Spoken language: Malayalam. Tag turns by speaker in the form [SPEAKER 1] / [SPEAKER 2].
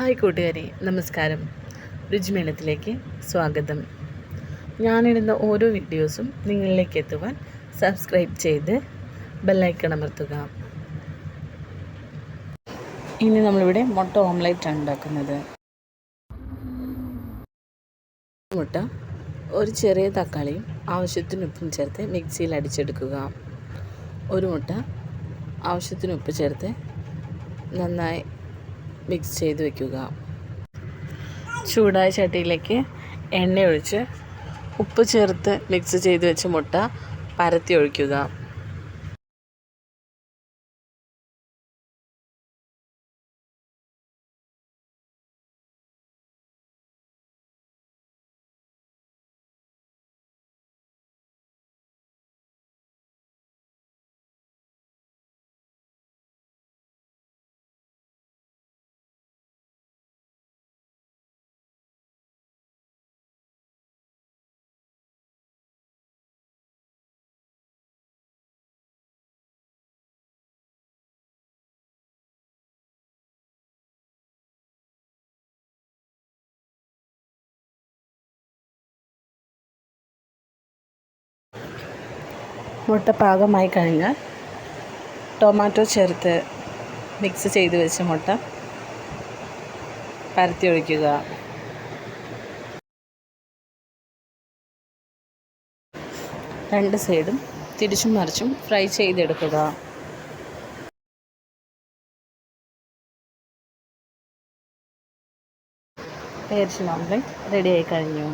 [SPEAKER 1] ഹായ് കൂട്ടുകാരി നമസ്കാരം. രുചിമേളത്തിലേക്ക് സ്വാഗതം. ഞാനിടുന്ന ഓരോ വീഡിയോസും നിങ്ങളിലേക്ക് എത്തുവാൻ സബ്സ്ക്രൈബ് ചെയ്ത് ബെല്ലൈക്കൺ അമർത്തുക. ഇനി നമ്മളിവിടെ മുട്ട ഓംലൈറ്റ് ആണ് ഉണ്ടാക്കുന്നത്. മുട്ട ഒരു ചെറിയ തക്കാളിയും ആവശ്യത്തിന് ഉപ്പും ചേർത്ത് മിക്സിയിൽ അടിച്ചെടുക്കുക. ഒരു മുട്ട ആവശ്യത്തിന് ഉപ്പ് ചേർത്ത് നന്നായി മിക്സ് ചെയ്ത് വെക്കുക. ചൂടായ ചട്ടിയിലേക്ക് എണ്ണ ഒഴിച്ച് ഉപ്പ് ചേർത്ത് മിക്സ് ചെയ്ത് വെച്ച് മുട്ട പരത്തി ഒഴിക്കുക. മുട്ട പാകമായി കഴിഞ്ഞാൽ ടൊമാറ്റോ ചേർത്ത് മിക്സ് ചെയ്ത് വെച്ച മുട്ട പരത്തി ഒഴിക്കുക. രണ്ട് സൈഡും തിരിച്ചും മറിച്ചും ഫ്രൈ ചെയ്തെടുക്കുക. പേർഷ്യൻ ഓംലെറ്റ് റെഡിയായി കഴിഞ്ഞു.